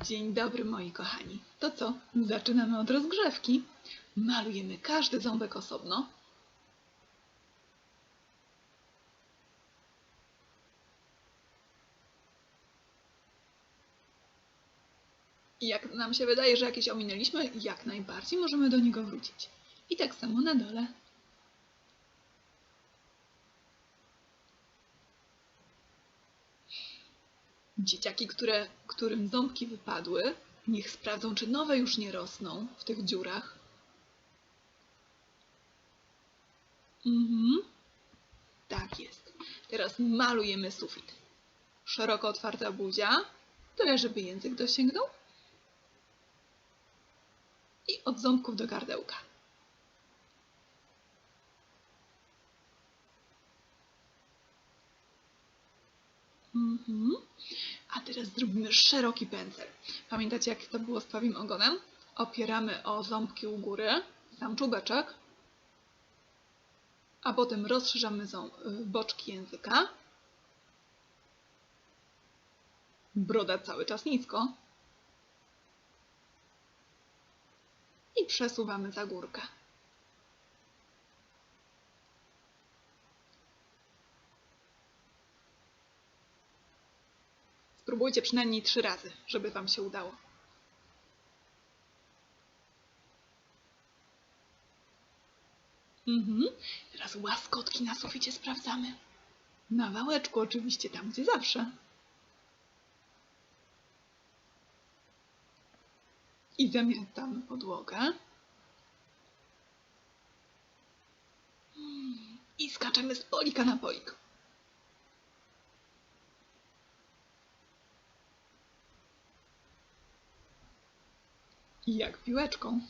Dzień dobry moi kochani. To co? Zaczynamy od rozgrzewki. Malujemy każdy ząbek osobno. Jak nam się wydaje, że jakieś ominęliśmy, jak najbardziej możemy do niego wrócić. I tak samo na dole. Dzieciaki, które, którym ząbki wypadły, niech sprawdzą, czy nowe już nie rosną w tych dziurach. Mhm. Tak jest. Teraz malujemy sufit. Szeroko otwarta buzia, tyle żeby język dosięgnął. I od ząbków do gardełka. Mhm. A teraz zrobimy szeroki pędzel. Pamiętacie, jak to było z pawim ogonem? Opieramy o ząbki u góry, sam czubeczek, a potem rozszerzamy ząb, boczki języka. Broda cały czas nisko. I przesuwamy za górkę. Spróbujcie przynajmniej trzy razy, żeby Wam się udało. Mhm. Teraz łaskotki na suficie sprawdzamy. Na wałeczku oczywiście, tam gdzie zawsze. I zamiatamy podłogę. I skaczemy z polika na polik. Jak piłeczką.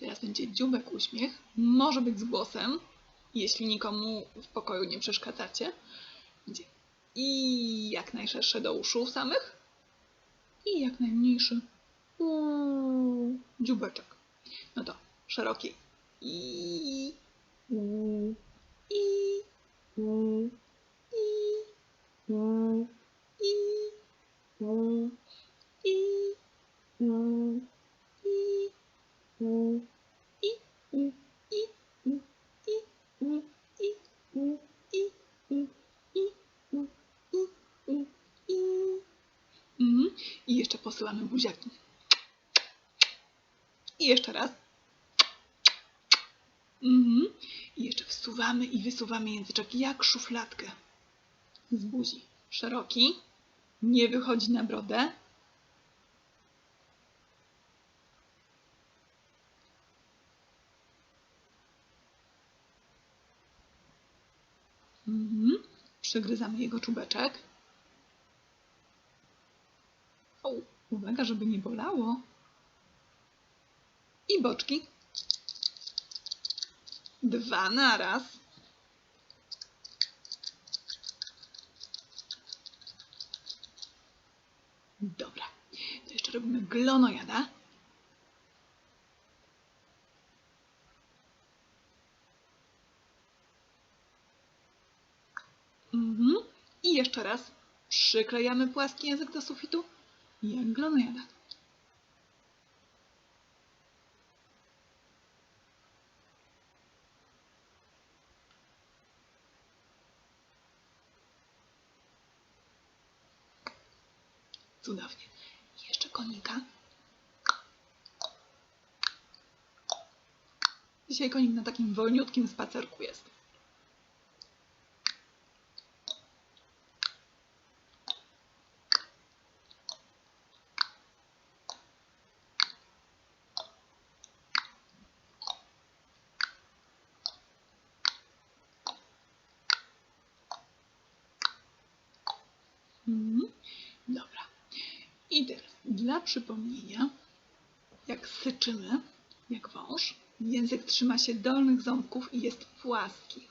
Teraz będzie dziubek uśmiech. Może być z głosem, jeśli nikomu w pokoju nie przeszkadzacie. Będzie i jak najszersze do uszu samych i jak najmniejszy uuu, dziubeczek. No to szeroki i i i i i u, i, u, i, u, i, u, i, u, i, u, i, u, i, u, i. I jeszcze posyłamy buziaki. I jeszcze raz. Mhm. I jeszcze wsuwamy i wysuwamy języczek jak szufladkę z buzi. Szeroki, nie wychodzi na brodę, Mhm. Przygryzamy jego czubeczek. O, uwaga, żeby nie bolało. I boczki. Dwa na raz. Dobra. To jeszcze robimy glonojada. Mhm. I jeszcze raz przyklejamy płaski język do sufitu, jak glonojada. Cudownie. I jeszcze konika. Dzisiaj konik na takim wolniutkim spacerku jest. Mhm. Dobra. I teraz dla przypomnienia, jak syczymy, jak wąż, język trzyma się dolnych ząbków i jest płaski.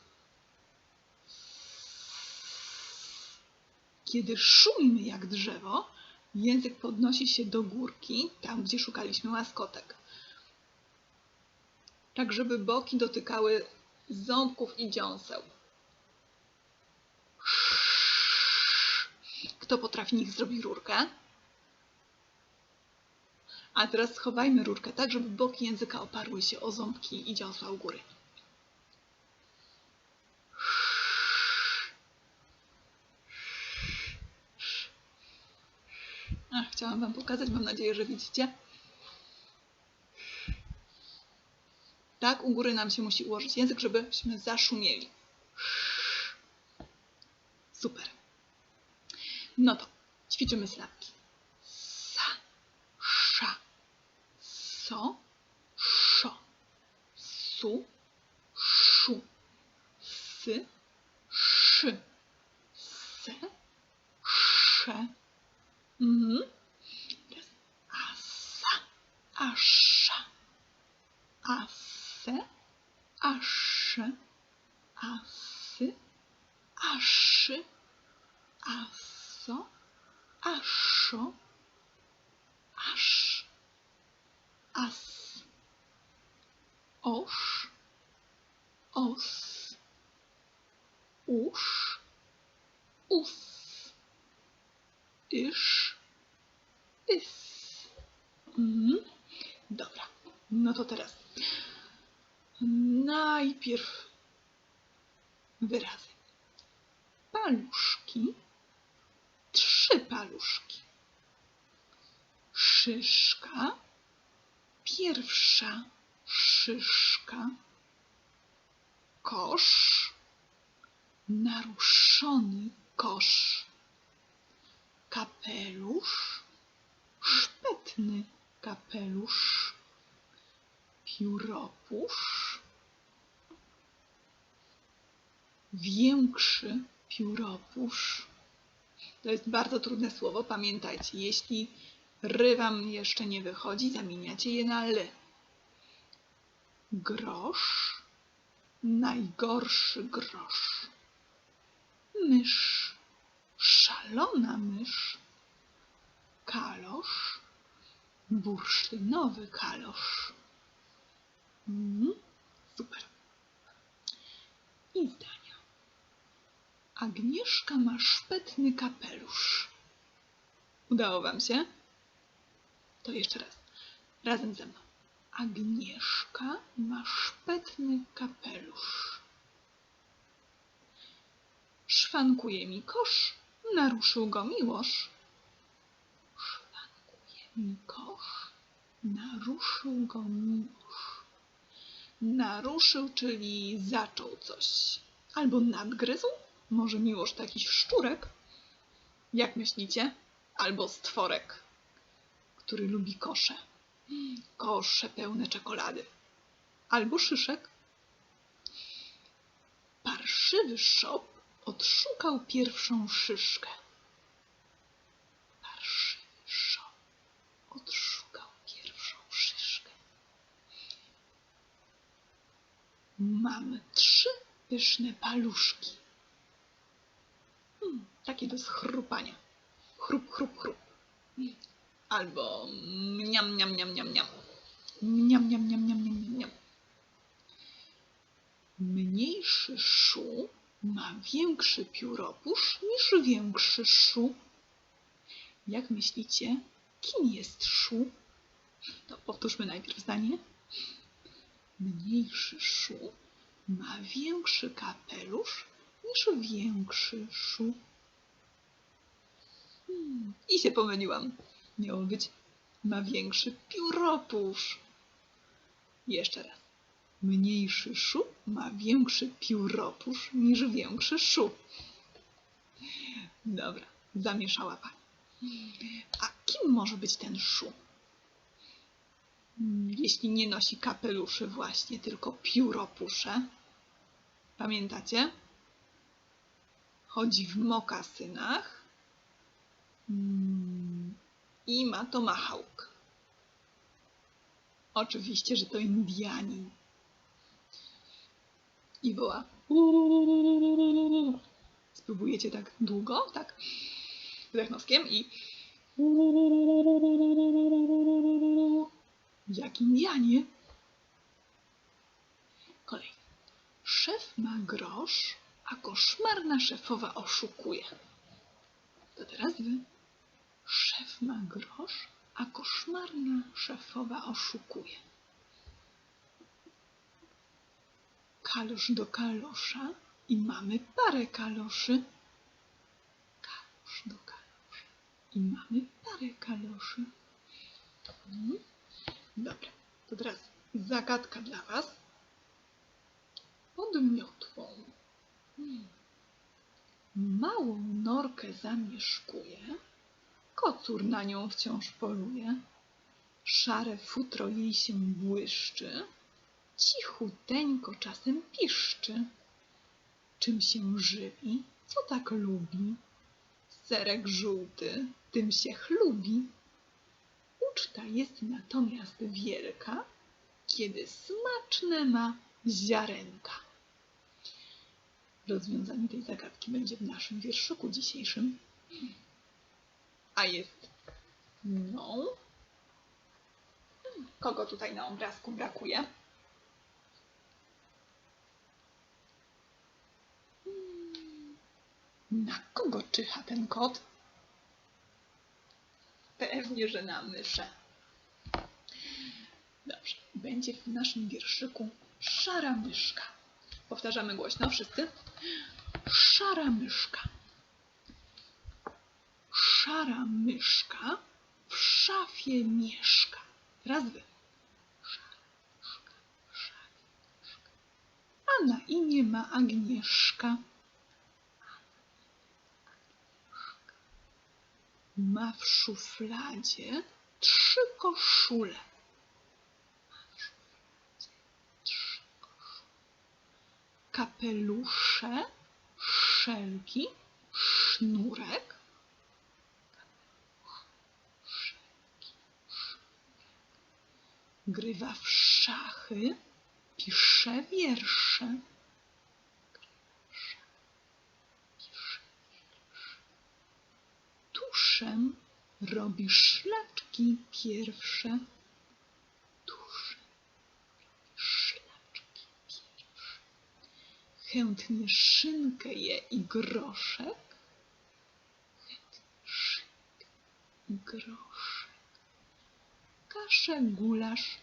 Kiedy szumimy jak drzewo, język podnosi się do górki, tam gdzie szukaliśmy łaskotek. Tak, żeby boki dotykały ząbków i dziąseł. Kto potrafi, niech zrobi rurkę. A teraz schowajmy rurkę tak, żeby boki języka oparły się o ząbki i dziąsła u góry. Ach, chciałam Wam pokazać, mam nadzieję, że widzicie. Tak, u góry nam się musi ułożyć język, żebyśmy zaszumieli. Super. No to ćwiczymy sylabki. chant, chant, saut, chou, se, ch, se, ch, m, asa, asha, ase, ash, ase, ash, asa, as, osz, os, usz, us, isz, is. Mhm. Dobra, no to teraz. Najpierw wyrazy. Paluszki, trzy paluszki. Szyszka, pierwsza szyszka. Kosz, naruszony kosz. Kapelusz, szpetny kapelusz. Pióropusz, większy pióropusz. To jest bardzo trudne słowo, pamiętajcie. Jeśli ry wam jeszcze nie wychodzi, zamieniacie je na ly. Grosz, najgorszy grosz. Mysz, szalona mysz. Kalosz, bursztynowy kalosz. Mhm, super. I zdania. Agnieszka ma szpetny kapelusz. Udało Wam się? To jeszcze raz. Razem ze mną. Agnieszka ma szpetny kapelusz. Szwankuje mi kosz, naruszył go miłosz. Szwankuje mi kosz, naruszył go miłosz. Naruszył, czyli zaczął coś. Albo nadgryzł. Może miłość to jakiś szczurek? Jak myślicie? Albo stworek, który lubi kosze. Kosze pełne czekolady. Albo szyszek. Parszywy szop odszukał pierwszą szyszkę. Parszywy szop odszukał pierwszą szyszkę. Mamy trzy pyszne paluszki. Hmm, takie do schrupania. Chrup, chrup, chrup. Albo mniam, mniam, mniam, mniam, mniam. Mniam, mniam, mniam, mniam, mniam, mniam. Mniejszy szu ma większy pióropusz niż większy szu. Jak myślicie, kim jest szu? To powtórzmy najpierw zdanie. Mniejszy szu ma większy kapelusz niż większy szu. Hmm, I się pomyliłam. Być ma większy pióropusz. Jeszcze raz. Mniejszy szu ma większy pióropusz niż większy szu. Dobra, zamieszała pani. A kim może być ten szu? Hmm, Jeśli nie nosi kapeluszy właśnie, tylko pióropusze. Pamiętacie? Chodzi w mokasynach mm, i ma tomahawk. Oczywiście, że to Indianin. I woła. Spróbujecie tak długo, tak? Wdech noskiem i jak Indianie. Kolejny. Szef ma grosz, a koszmarna szefowa oszukuje. To teraz wy. Szef ma grosz, a koszmarna szefowa oszukuje. Kalosz do kalosza i mamy parę kaloszy. Kalosz do kalosza i mamy parę kaloszy. Mhm. Dobra, to teraz zagadka dla Was. Pod. Hmm. Małą norkę zamieszkuje, kocur na nią wciąż poluje, szare futro jej się błyszczy, cichuteńko czasem piszczy. Czym się żywi, co tak lubi? Serek żółty, tym się chlubi. Uczta jest natomiast wielka, kiedy smaczne ma ziarenka. Rozwiązanie tej zagadki będzie w naszym wierszyku dzisiejszym. A jest no. Kogo tutaj na obrazku brakuje? Na kogo czyha ten kot? Pewnie, że na myszę. Dobrze, będzie w naszym wierszyku szara myszka. Powtarzamy głośno wszyscy. Szara myszka. Szara myszka w szafie mieszka. Raz wy. Szara myszka szafie mieszka. A na imię ma Agnieszka. Ma w szufladzie trzy koszule. kapelusze, szelki, sznurek. Grywa w szachy, pisze wiersze. Tuszem robi szlaczki pierwsze. chętnie szynkę je i groszek, chętnie szynkę i groszek, kaszę, gulasz,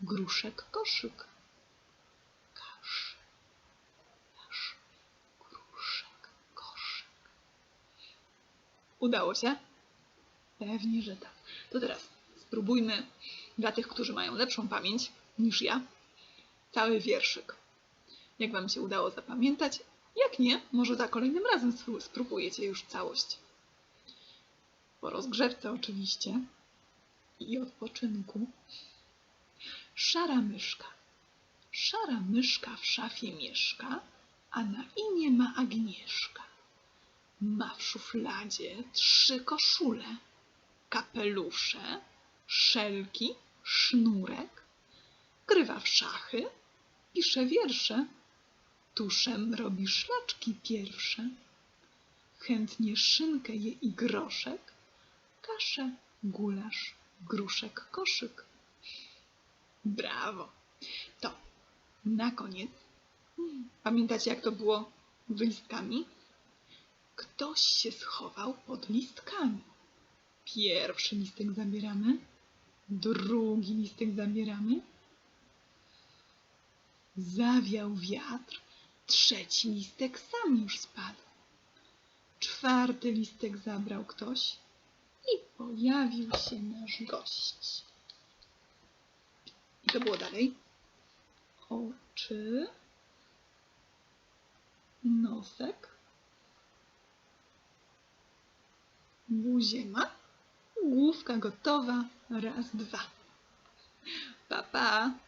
gruszek, koszyk, kaszę, gulasz, gruszek, koszyk. Udało się? Pewnie, że tak. To teraz spróbujmy dla tych, którzy mają lepszą pamięć niż ja, cały wierszyk jak Wam się udało zapamiętać. Jak nie, może za kolejnym razem spróbujecie już całość. Po rozgrzewce oczywiście i odpoczynku. Szara myszka. Szara myszka w szafie mieszka, a na imię ma Agnieszka. Ma w szufladzie trzy koszule, kapelusze, szelki, sznurek, grywa w szachy, pisze wiersze, tuszem robi szlaczki pierwsze. Chętnie szynkę je i groszek, kaszę, gulasz, gruszek, koszyk. Brawo! To na koniec. Pamiętacie, jak to było z listkami? Ktoś się schował pod listkami. Pierwszy listek zabieramy, drugi listek zabieramy. Zawiał wiatr, Trzeci listek sam już spadł. Czwarty listek zabrał ktoś i pojawił się nasz gość. I to było dalej. Oczy, nosek, buzię ma, główka gotowa, raz, dwa. Pa, pa.